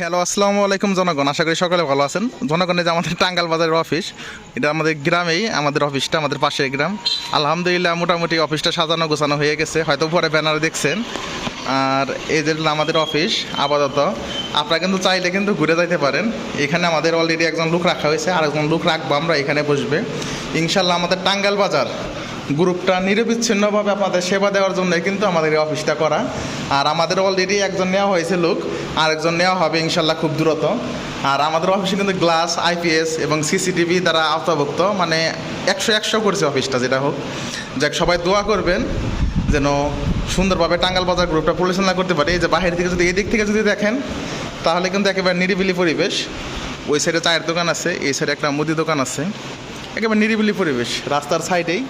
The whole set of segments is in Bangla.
হ্যালো, আসসালামু আলাইকুম জনগণ। আশা করি সকলে ভালো আছেন। জনগণের যে আমাদের টাঙ্গাল বাজারের অফিস, এটা আমাদের গ্রামেই, আমাদের অফিসটা, আমাদের পাশের গ্রাম। আলহামদুলিল্লাহ, মোটামুটি অফিসটা সাজানো গোছানো হয়ে গেছে। হয়তো পরে ব্যানার দেখছেন। আর এই যে আমাদের অফিস, আপাতত। আপনারা কিন্তু চাইলে কিন্তু ঘুরে যাইতে পারেন। এখানে আমাদের অলরেডি একজন লোক রাখা হয়েছে। আর একজন লোক রাখব আমরা, এখানে বসবে। ইনশাল্লাহ আমাদের টাঙ্গাল বাজার গ্রুপটা নিরবিচ্ছিন্নভাবে আপনাদের সেবা দেওয়ার জন্য কিন্তু আমাদের এই অফিসটা করা। আর আমাদের অলরেডি একজন নেওয়া হয়েছে লোক আর একজন নেওয়া হবে ইনশাল্লাহ খুব দ্রুত। আর আমাদের অফিসে কিন্তু গ্লাস আইপিএস এবং সিসিটিভি দ্বারা আওতাভুক্ত মানে একশো একশো করছে অফিসটা যেটা হোক। যাক, সবাই দোয়া করবেন যেন সুন্দরভাবে টাঙ্গাল বাজার গ্রুপটা পরিচালনা করতে পারে। এই যে বাহির থেকে যদি, এদিক থেকে যদি দেখেন, তাহলে কিন্তু একেবারে নিরিবিলি পরিবেশ। ওই সাইডে চায়ের দোকান আছে, এই সাইডে একটা মুদি দোকান আছে। একেবারে নিরিবিলি পরিবেশ, রাস্তার সাইডেই।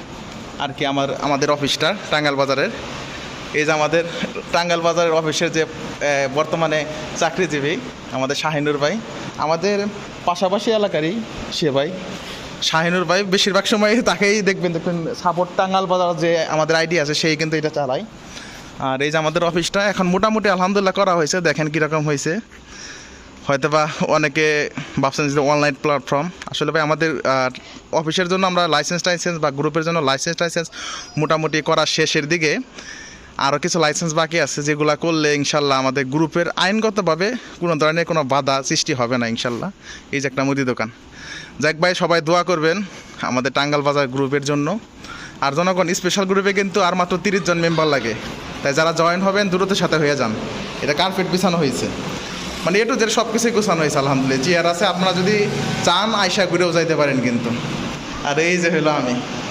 আর কি আমার, আমাদের অফিসটা টাঙ্গাল বাজারের। এই যে আমাদের টাঙ্গাল বাজারের অফিসের যে বর্তমানে চাকরিজীবী আমাদের শাহিনুর ভাই, আমাদের পাশাপাশি এলাকারই সে ভাই। শাহিনুর ভাই বেশিরভাগ সময় তাকেই দেখবেন দেখবেন সাপোর্ট টাঙ্গাল বাজার যে আমাদের আইডি আছে, সেই কিন্তু এটা চালায়। আর এই যে আমাদের অফিসটা এখন মোটামুটি আলহামদুলিল্লাহ করা হয়েছে, দেখেন কীরকম হয়েছে। হয়তো বা অনেকে ভাবছেন যে অনলাইন প্ল্যাটফর্ম আসলে ভাই, আমাদের অফিসের জন্য আমরা লাইসেন্স টাইসেন্স বা গ্রুপের জন্য লাইসেন্স টাইসেন্স মোটামুটি করার শেষের দিকে। আরও কিছু লাইসেন্স বাকি আছে যেগুলো করলে ইনশাল্লাহ আমাদের গ্রুপের আইনগতভাবে কোনো ধরনের কোনো বাধা সৃষ্টি হবে না ইনশাল্লাহ। এই যে একটা মুদি দোকান। যাক ভাই, সবাই দোয়া করবেন আমাদের টাঙ্গাল বাজার গ্রুপের জন্য। আর জনগণ স্পেশাল গ্রুপে কিন্তু আর মাত্র তিরিশ জন মেম্বার লাগে। তাই যারা জয়েন হবেন, দ্রুত সাথে হয়ে যান। এটা কার্পেট বিছানো হয়েছে। মানে এটু যে সব কিছুই গোছানো হয়েছে, আলহামদুলিল্লাহ। চেয়ার আছে, আপনারা যদি চান আয়সা ঘুরেও যাইতে পারেন কিন্তু। আর এই যে হলো আমি।